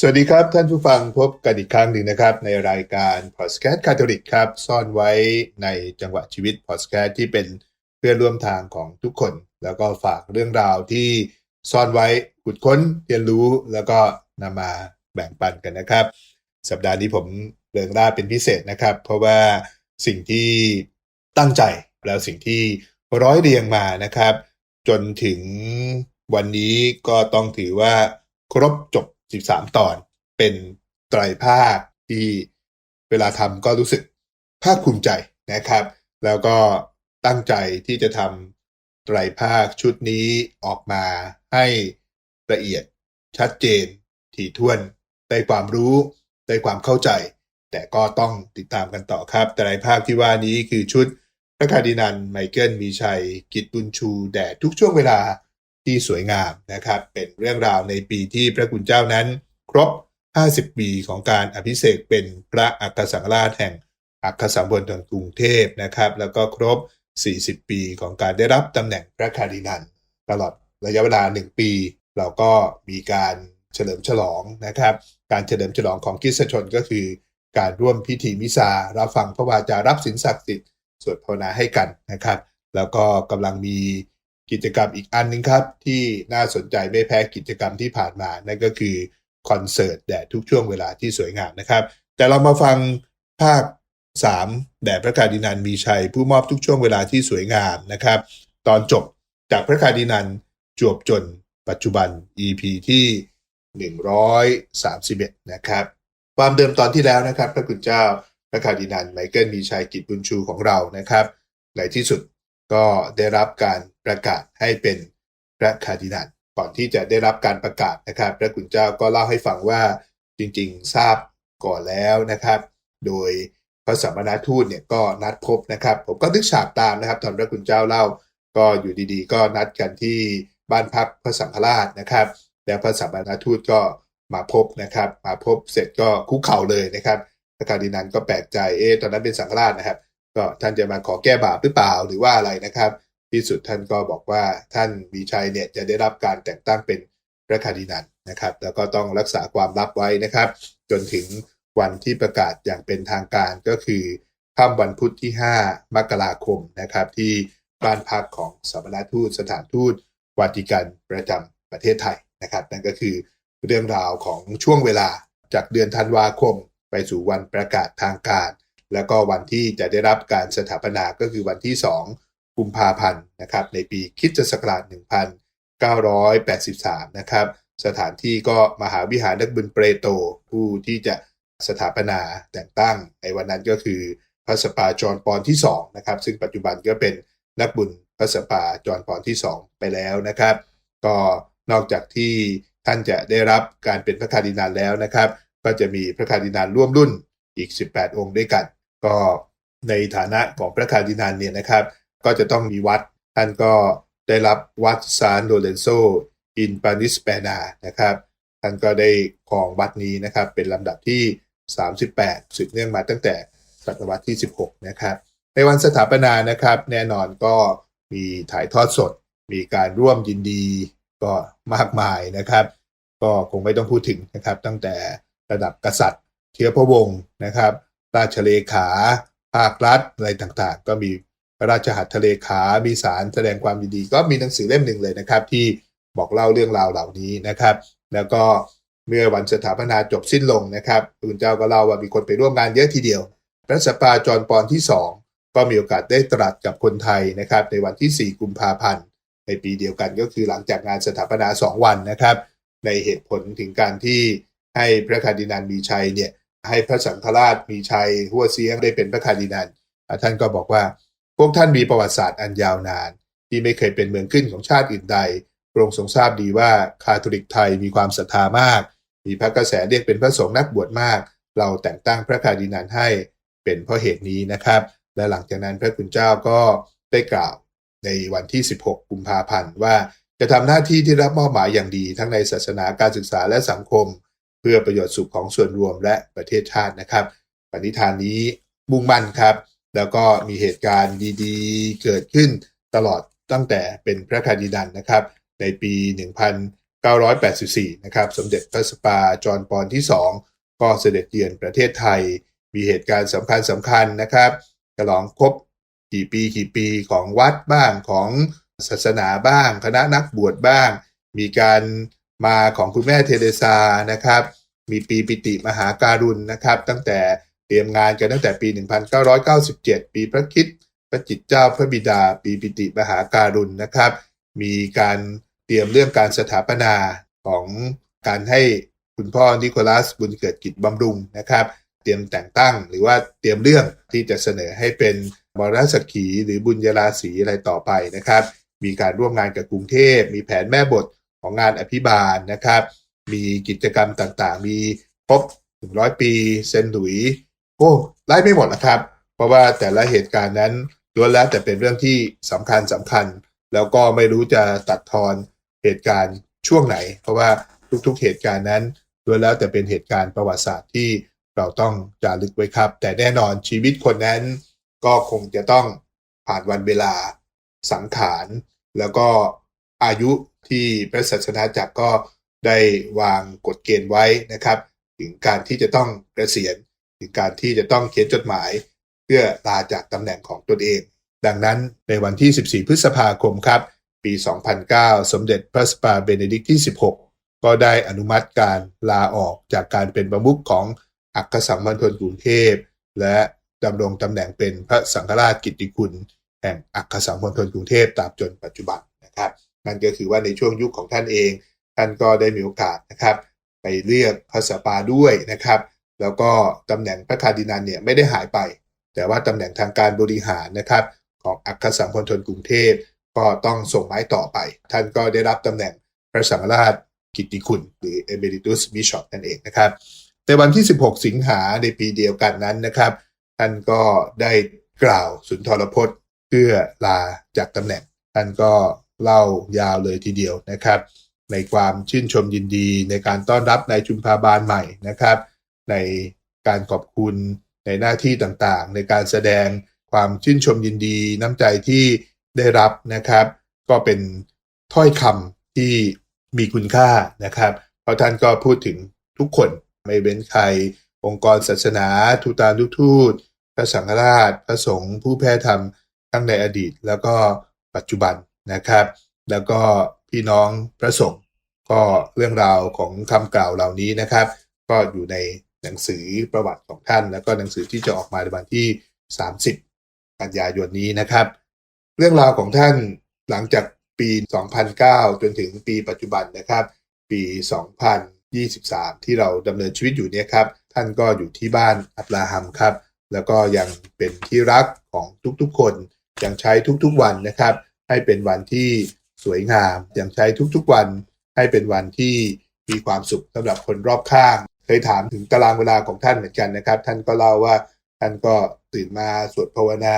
สวัสดีครับ ท่านผู้ฟังพบกันอีกครั้งหนึ่งนะครับ ในรายการพอดแคสต์คาทอลิกครับ ซ่อนไว้ในจังหวะชีวิตพอดแคสต์ที่เป็นเพื่อนร่วมทางของทุกคน แล้วก็ฝากเรื่องราวที่ซ่อนไว้ขุดค้นเรียนรู้แล้วก็นำมาแบ่งปันกันนะครับ สัปดาห์นี้ผมเริงร่าเป็นพิเศษนะครับ เพราะว่าสิ่งที่ตั้งใจแล้วสิ่งที่ร้อยเรียงมานะครับ จนถึงวันนี้ก็ต้องถือว่าครบจบ 13 ตอน เป็นไตรภาคที่เวลาทำก็รู้สึกภาคภูมิใจนะครับ แล้วก็ตั้งใจที่จะทำไตรภาคชุดนี้ออกมาให้ละเอียดชัดเจน ถี่ถ้วนได้ความรู้ได้ความเข้าใจ แต่ก็ต้องติดตามกันต่อครับไตรภาคที่ว่านี้คือชุดพระคาดินันไมเคิลมีชัย กิตบุญชู แด่ทุกช่วงเวลา ที่สวยงามนะครับ เป็นเรื่องราวในปีที่พระคุณเจ้านั้น ครบ 50 ปีของการอภิเษกเป็นพระอัครสังฆราชแห่งอัครสัมพันธ์กรุงเทพนะครับ แล้วก็ครบ 40 ปีของการได้รับตำแหน่งพระคารินันตลอดระยะเวลา 1 ปี เราก็มีการเฉลิมฉลองนะครับ การเฉลิมฉลองของคริสชนก็คือ การร่วมพิธีมิซารับฟังพระวาจารับสินศักดิ์สิทธิ์สวดภาวนาให้กันนะครับ แล้วก็กำลังมี กิจกรรมอีกอันหนึงครับ ที่น่าสนใจไม่แพ้กิจกรรมที่ผ่านมา นั่นก็คือคอนเสิร์ตแด่ทุกช่วงเวลาที่สวยงามนะครับ แต่เรามาฟังภาค 3 แด่พระคาร์ดินันมีชัย ผู้มอบทุกช่วงเวลาที่สวยงามนะครับ ตอนจบจากพระคาร์ดินันจวบจนปัจจุบัน EP ที่ 131 นะครับ ความเดิมตอนที่แล้วนะครับ พระคุณเจ้าพระคาร์ดินันไมเคิลมีชัยกิจบุญชูของเรานะครับในที่สุด ก็ได้รับการประกาศให้เป็นพระคาร์ดินันก่อนที่จะได้รับการประกาศนะครับ พระคุณเจ้าก็เล่าให้ฟังว่าจริงๆทราบก่อนแล้วนะครับ โดยพระสัมมาณทูตเนี่ยก็นัดพบนะครับ ผมก็นึกฉากตามนะครับ ตอนพระคุณเจ้าเล่าก็อยู่ดีๆ ก็นัดกันที่บ้านพักพระสังฆราชนะครับ แล้วพระสัมมาณทูตก็มาพบนะครับ มาพบเสร็จก็คุกเข่าเลยนะครับพระคาดินันก็แปลกใจเอ๊ะตอนนั้นเป็นสังฆราชนะครับ ก็ท่านจะมาขอแก้บาปหรือเปล่าหรือว่าอะไรนะครับ ที่สุดท่านก็บอกว่าท่านมีชัยเนี่ยจะได้รับการแต่งตั้งเป็นพระคาร์ดินันนะครับ แล้วก็ต้องรักษาความลับไว้นะครับ จนถึงวันที่ประกาศอย่างเป็นทางการก็คือค่ำวันพุธที่ 5 มกราคมนะครับ ที่บ้านพักของสมณทูตสถานทูตวาติกันประจำประเทศไทยนะครับ นั่นก็คือเรื่องราวของช่วงเวลาจากเดือนธันวาคม ไปสู่วันประกาศทางการ แล้วก็วันที่จะได้รับการสถาปนาก็คือวันที่ 2 กุมภาพันธ์นะครับในปีคิดศักราช1983 นะครับสถานที่ก็มหาวิหารนักบุญเปรโต ผู้ที่จะสถาปนาแต่งตั้งในวันนั้นก็คือพระสปาจอนปอนที่2นะครับซึ่งปัจจุบันก็เป็นนักบุญพระสปาจอนปอนที่ 2 ไปแล้วนะครับ ก็นอกจากที่ท่านจะได้รับการเป็นพระคาร์ดินัลแล้วนะครับ ก็จะมีพระคาร์ดินัลร่วมรุ่นอีก 18 องค์ด้วยกัน ก็ในฐานะของพระคาร์ดินัลเนี่ยนะครับ ก็จะต้องมีวัด ท่านก็ได้รับวัดซานโดเลนโซอินปานิสเปนานะครับ ท่านก็ได้ครองวัดนี้นะครับ เป็นลำดับที่ 38 สืบเนื่องมาตั้งแต่ศตวรรษที่ 16 นะครับ ในวันสถาปนานะครับ แน่นอนก็มีถ่ายทอดสด มีการร่วมยินดีก็มากมายนะครับ ก็คงไม่ต้องพูดถึงนะครับ ตั้งแต่ระดับกษัตริย์เชื้อพระวงศ์นะครับ ราชเลขาภาครัฐอะไรต่างๆ ก็มีพระราชหัตถเลขา มีสารแสดงความยินดี ก็มีหนังสือเล่มหนึ่งเลยนะครับ ที่บอกเล่าเรื่องราวเหล่านี้นะครับ แล้วก็เมื่อวันสถาปนาจบสิ้นลงนะครับคุณเจ้าก็เล่าว่ามีคนไปร่วมงานเยอะทีเดียว พระสปาจอนปอนที่ 2 ก็มีโอกาสได้ตรัสกับคนไทยนะครับ ในวันที่ 4 กุมภาพันธ์ในปีเดียวกันก็คือหลังจากงานสถาปนา 2 วันนะครับ ในเหตุผลถึงการที่ให้พระคาดินันมีชัยเนี่ย ให้พระสังฆราชมีชัยหัวเสียงได้เป็นพระคาร์ดินันท่านก็บอกว่า พวกท่านมีประวัติศาสตร์อันยาวนาน ที่ไม่เคยเป็นเมืองขึ้นของชาติอื่นใดพระองค์ทรงทราบดีว่าคาทอลิกไทยมีความศรัทธามาก มีพระกระแสเรียกเป็นพระสงฆ์นักบวชมาก เราแต่งตั้งพระคาร์ดินันให้เป็นเพราะเหตุนี้นะครับ และหลังจากนั้นพระคุณเจ้าก็ได้กล่าวในวันที่ 16 กุมภาพันธ์ว่าจะทำหน้าที่ที่รับมอบหมายอย่างดีทั้งในศาสนาการศึกษาและสังคม พื่อประโยชน์สุขของส่วนรวมและประเทศชาตินะครับ ปณิธานนี้มุ่งมั่นครับ แล้วก็มีเหตุการณ์ดีๆ เกิดขึ้นตลอดตั้งแต่เป็นพระคาดิดันนะครับ ในปี 1984 นะครับ สมเด็จพระสปาจอห์นปอนที่ 2 ก็เสด็จเยือนประเทศไทย มีเหตุการณ์สำคัญสำคัญนะครับฉลองครบกี่ปีกี่ปีของวัดบ้างของศาสนาบ้าง คณะนักบวชบ้าง มีการ มาของคุณแม่เทเรซานะครับ มีปีปิติมหาการุณนะครับ ตั้งแต่เตรียมงานกันตั้งแต่ปี 1997 ปีพระคิดพระจิตเจ้าพระบิดา ปีปิติมหาการุณนะครับ มีการเตรียมเรื่องการสถาปนาของการให้คุณพ่อนิโคลัสบุญเกิดกิจบำรุงนะครับ เตรียมแต่งตั้งหรือว่าเตรียมเรื่องที่จะเสนอให้เป็นมรสักขีหรือบุญยราศีอะไรต่อไปนะครับ มีการร่วมงานกับกรุงเทพ มีแผนแม่บท ของงานอภิบาลนะครับ มีกิจกรรมต่างๆ มีครบถึงร้อยปีเซนหลุยโอ้ไล่ไม่หมดนะครับ เพราะว่าแต่ละเหตุการณ์นั้นล้วนแล้วแต่เป็นเรื่องที่สำคัญสำคัญ แล้วก็ไม่รู้จะตัดทอนเหตุการณ์ช่วงไหน เพราะว่าทุกๆเหตุการณ์นั้นล้วนแล้วแต่เป็นเหตุการณ์ประวัติศาสตร์ที่เราต้องจารึกไว้ครับ แต่แน่นอนชีวิตคนนั้นก็คงจะต้องผ่านวันเวลาสังขาร แล้วก็อายุ ที่พระศาสนาจักรก็ได้วางกฎเกณฑ์ไว้นะครับ ถึงการที่จะต้องเกษียณถึงการที่จะต้องเขียนจดหมาย เพื่อลาจากตำแหน่งของตนเอง ดังนั้นในวันที่ 14 พฤษภาคมครับ ปี 2009 สมเด็จพระสปาเบเนดิกต์ที่ 16 ก็ได้อนุมัติการลาออกจากการเป็นประมุขของอัครสังมณฑลกรุงเทพ และดำรงตำแหน่งเป็นพระสังฆราชกิตติคุณ แห่งอัครสังมณฑลกรุงเทพตราบจนปัจจุบันนะครับ นั่นก็คือว่าในช่วงยุคของท่านเอง ท่านก็ได้มีโอกาสนะครับ ไปเรียกพระสปาด้วยนะครับ แล้วก็ตำแหน่งพระคาร์ดินัลเนี่ยไม่ได้หายไป แต่ว่าตำแหน่งทางการบริหารนะครับ ของอัครสังฆมณฑลกรุงเทพก็ต้องส่งไม้ต่อไป ท่านก็ได้รับตำแหน่งพระสังฆราชกิตติคุณ หรือ Emeritus Bishop นั่นเองนะครับในวันที่ 16 สิงหาในปีเดียวกันนั้นนะครับ ท่านก็ได้กล่าวสุนทรพจน์เพื่อลาจากตำแหน่ง ท่านก็ เล่ายาวเลยทีเดียวนะครับ ในความชื่นชมยินดีในการต้อนรับในชุมพาบาลใหม่นะครับ ในการขอบคุณในหน้าที่ต่างๆ ในการแสดงความชื่นชมยินดีน้ำใจที่ได้รับนะครับ ก็เป็นถ้อยคำที่มีคุณค่านะครับ เพราะท่านก็พูดถึงทุกคนไม่เว้นใคร องค์กรศาสนาทูตานุทูตพระสังฆราช พระสงฆ์ผู้แพร่ธรรมทั้งในอดีต แล้วก็ปัจจุบัน นะครับ แล้วก็พี่น้องพระสงฆ์ก็เรื่องราวของคำกล่าวเหล่านี้นะครับ ก็อยู่ในหนังสือประวัติของท่าน แล้วก็หนังสือที่จะออกมาในวันที่ 30 กันยายนนี้นะครับ เรื่องราวของท่านหลังจากปี 2009 จนถึงปีปัจจุบันนะครับ ปี 2023 ที่เราดำเนินชีวิตอยู่เนี่ยครับ ท่านก็อยู่ที่บ้านอับราฮัมครับ แล้วก็ยังเป็นที่รักของทุกๆคน ยังใช้ทุกๆวันนะครับ ให้เป็นวันที่สวยงามอยังใช้ทุกๆวัน ให้เป็นวันที่มีความสุขสำหรับคนรอบข้าง เคยถามถึงตารางเวลาของท่านเหมือนกันนะครับ ท่านก็เล่าว่าท่านก็ตื่นมาสวดภาวนา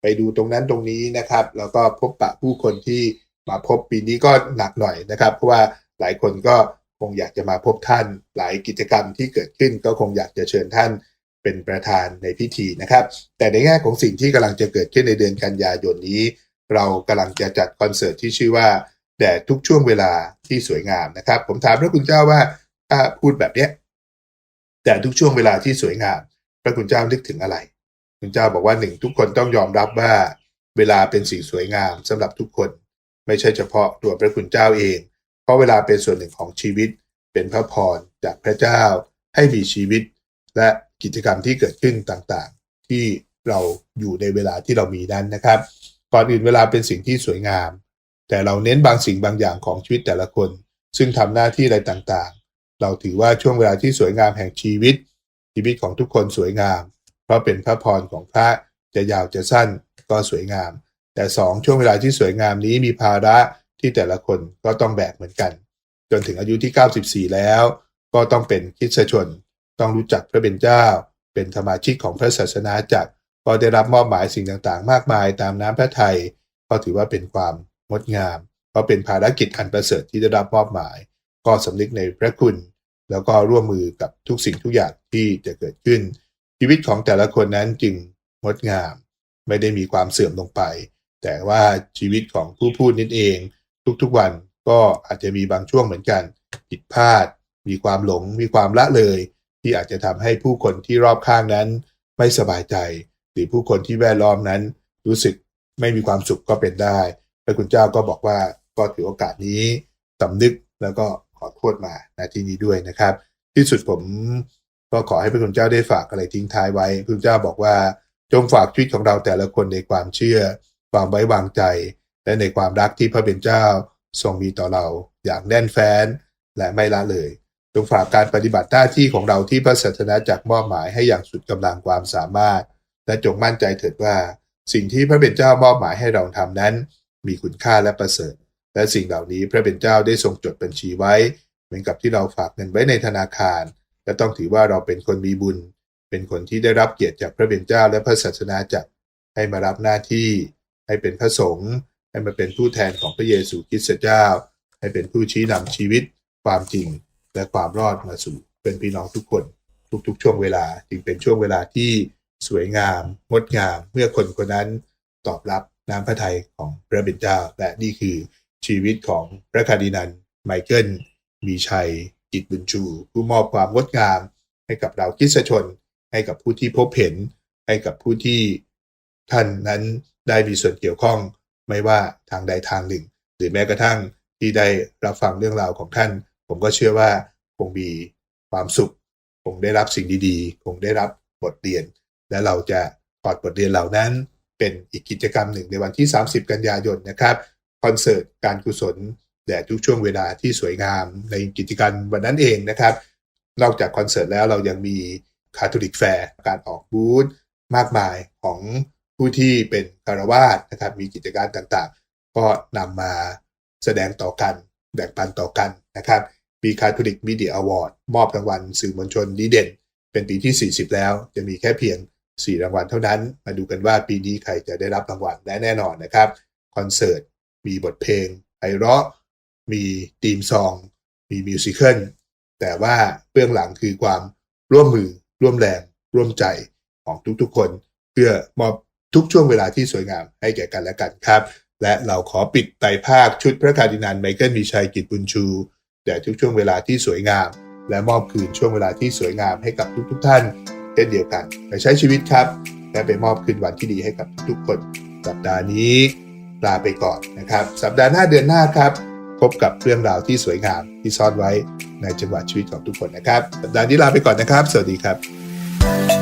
ไปดูตรงนั้นตรงนี้นะครับ แล้วก็พบปะผู้คนที่มาพบปีนี้ก็หนักหน่อยนะครับ เพราะว่าหลายคนก็คงอยากจะมาพบท่าน หลายกิจกรรมที่เกิดขึ้นก็คงอยากจะเชิญท่านเป็นประธานในพิธีนะครับ แต่ในแง่ของสิ่งที่กำลังจะเกิดขึ้นในเดือนกันยายนนี้ เรากำลังจะจัดคอนเสิร์ตที่ชื่อว่าแด่ทุกช่วงเวลาที่สวยงามนะครับ ผมถามพระคุณเจ้าว่าถ้าพูดแบบเนี้ยแต่ทุกช่วงเวลาที่สวยงาม พระคุณเจ้านึกถึงอะไรคุณเจ้าบอกว่าหนึ่งทุกคนต้องยอมรับว่า เวลาเป็นสิ่งสวยงามสำหรับทุกคน ไม่ใช่เฉพาะตัวพระคุณเจ้าเอง เพราะเวลาเป็นส่วนหนึ่งของชีวิต เป็นพระพรจากพระเจ้า ให้มีชีวิต และกิจกรรมที่เกิดขึ้นต่างๆ ที่เราอยู่ในเวลาที่เรามีนั้นนะครับ ก่อนอื่นเวลาเป็นสิ่งที่สวยงาม แต่เราเน้นบางสิ่งบางอย่างของชีวิตแต่ละคน ซึ่งทำหน้าที่อะไรต่างๆ เราถือว่าช่วงเวลาที่สวยงามแห่งชีวิต ชีวิตของทุกคนสวยงาม เพราะเป็นพระพรของพระจะยาวจะสั้นก็สวยงาม แต่สองช่วงเวลาที่สวยงามนี้มีภาระที่แต่ละคนก็ต้องแบกเหมือนกัน จนถึงอายุที่ 94 แล้ว ก็ต้องเป็นคริสตชน ต้องรู้จักพระเป็นเจ้า เป็นสมาชิกของพระศาสนาจักร ก็ได้รับมอบหมายสิ่งต่างๆ มากมายตามน้ำพระทัยก็ถือว่าเป็นความงดงาม ก็เป็นภารกิจอันประเสริฐที่ได้รับมอบหมาย ก็สำนึกในพระคุณ แล้วก็ร่วมมือกับทุกสิ่งทุกอย่างที่จะเกิดขึ้น ชีวิตของแต่ละคนนั้นจึงงดงาม ไม่ได้มีความเสื่อมลงไป แต่ว่าชีวิตของผู้พูดนิดเอง ทุกๆวันก็อาจจะมีบางช่วงเหมือนกัน ผิดพลาด มีความหลง มีความละเลย ที่อาจจะทำให้ผู้คนที่รอบข้างนั้น ไม่สบายใจ รือผู้คนที่แวดล้อมนั้น รู้สึกไม่มีความสุขก็เป็นได้พระคุณเจ้าก็บอกว่าก็ถือโอกาสนี้สำนึกแล้วก็ขอโทษมาณที่นี้ด้วยนะครับ ที่สุดผมก็ขอให้พระคุณเจ้าได้ฝากอะไรทิ้งท้ายไว้พระคุณเจ้าบอกว่าจงฝากชีวิตของเราแต่ละคนในความเชื่อ ความไว้วางใจ และในความรักที่พระเป็นเจ้าทรงมีต่อเราอย่างแน่นแฟ้นและไม่ละเลย จงฝากการปฏิบัติหน้าที่ของเราที่พระศาสนาจักมอบหมายให้อย่างสุดกำลังความสามารถ และจงมั่นใจเถิดว่า สิ่งที่พระเป็นเจ้ามอบหมายให้เราทำนั้น มีคุณค่าและประเสริฐ และสิ่งเหล่านี้พระเป็นเจ้าได้ทรงจดบัญชีไว้ เหมือนกับที่เราฝากเงินไว้ในธนาคาร และต้องถือว่าเราเป็นคนมีบุญ เป็นคนที่ได้รับเกียรติจากพระเป็นเจ้าและพระศาสนาจักรให้มารับหน้าที่ ให้เป็นพระสงฆ์ให้มาเป็นผู้แทนของพระเยซูคริสต์เจ้า ให้เป็นผู้ชี้นำชีวิต ความจริง และความรอดมาสู่เป็นพี่น้องทุกคน ทุกๆ ช่วงเวลาจึงเป็นช่วงเวลาที่ สวยงาม งดงาม เมื่อคนคนนั้นตอบรับน้ำพระทัยของพระบิดาและนี่คือชีวิตของพระคาร์ดินันไมเคิลมีชัยจิตบุญชูผู้มอบความงดงาม ให้กับเราคริสตชน ให้กับผู้ที่พบเห็น ให้กับผู้ที่ท่านนั้นได้มีส่วนเกี่ยวข้องไม่ว่าทางใดทางหนึ่ง หรือแม้กระทั่งที่ได้รับฟังเรื่องราวของท่าน ผมก็เชื่อว่าคงมีความสุข คงได้รับสิ่งดีๆ คงได้รับบทเรียน และเราจะถอดบทเรียนเหล่านั้นเป็นอีกกิจกรรมหนึ่งในวันที่ 30 กันยายนนะครับคอนเสิร์ตการกุศลแด่ทุกช่วงเวลาที่สวยงามในกิจกรรมวันนั้นเองนะครับ นอกจากคอนเสิร์ตแล้วเรายังมีคาทอลิกแฟร์การออกบูธมากมายของผู้ที่เป็นคารวาสนะครับมีกิจการต่างๆ ก็นำมาแสดงต่อกันแบ่งปันต่อกันนะครับมีคาทอลิกมีเดียอวอร์ดมอบรางวัลสื่อมวลชนดีเด่น เป็นปีที่ 40 แล้วจะมีแค่เพียง 4 รางวัลเท่านั้น มาดูกันว่าปีนี้ใครจะได้รับรางวัลและแน่นอนนะครับ คอนเสิร์ต มีบทเพลงไพเราะ มีธีมซอง มีมิวสิควลแต่ว่าเบื้องหลังคือความร่วมมือร่วมแรงร่วมใจของทุกๆ คน เพื่อมอบทุกช่วงเวลาที่สวยงามให้แก่กันและกันครับ และเราขอปิดไตรภาคชุดพระคาร์ดินันไมเคิลมีชัยกิจบุญชูแด่ทุกช่วงเวลาที่สวยงาม และมอบคืนช่วงเวลาที่สวยงามให้กับทุกๆท่าน เช่นเดียวกันไปใช้ชีวิตครับ และไปมอบคืนวันที่ดีให้กับทุกคนสัปดาห์นี้ลาไปก่อนนะครับ สัปดาห์หน้าเดือนหน้าครับ พบกับเรื่องราวที่สวยงามที่ซ่อนไว้ในจังหวะชีวิตของทุกคนนะครับ สัปดาห์นี้ลาไปก่อนนะครับ สวัสดีครับ